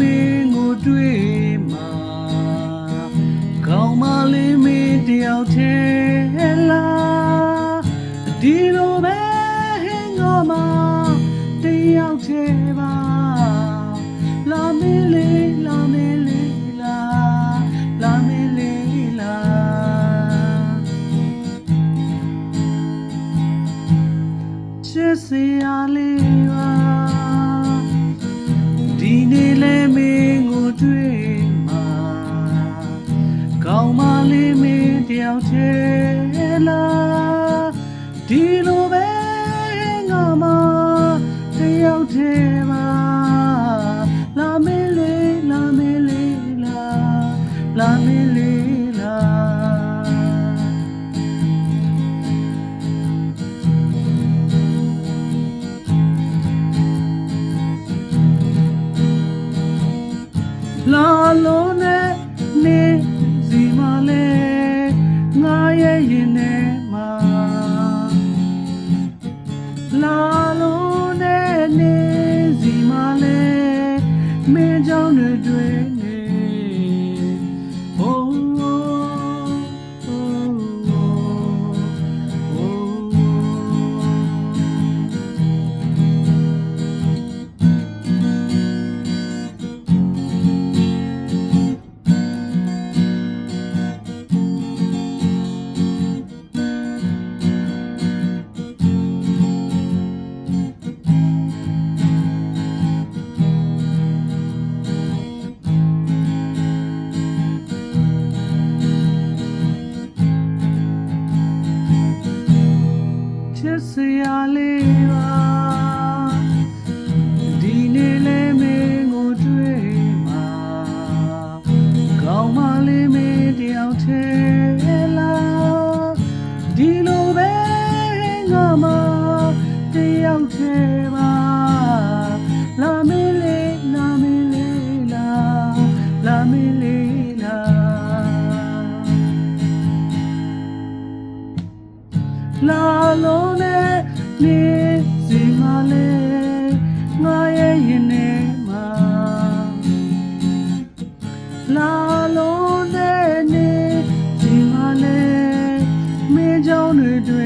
မင်းကိုတွေ့မှာကောင်းမလေးမင်းတယောက်တည်းလားဒီလိုပဲဟင်းငါမှာတယောက်တည်းပါလာမင်းလေးလာမင်းလေးလာလာမင်းလေးလာချစ်စရာလေးပါ လာလုံးနဲ့နေစီမလဲငါရဲ့ရင်ထဲမှာလာလုံးနဲ့နေစီမလဲမင်းကြောင့်တွေတွေ့နေ စ်စရာလေးပါဒီနေ့လဲမင်းကိုတွေ့မှာကောင်းမလေးမင်းတယောက်သေးလားဒီလိုပဲငါမတယောက်သေးပါလာမင်းလေးလာမင်းလေးလာလာမင်းလေးလာ လာလုံးနဲ့နေစီမလေးငါရဲ့ရင်ထဲမှာလာလုံးနဲ့နေစီမလေးမင်းကြောင့်တွေ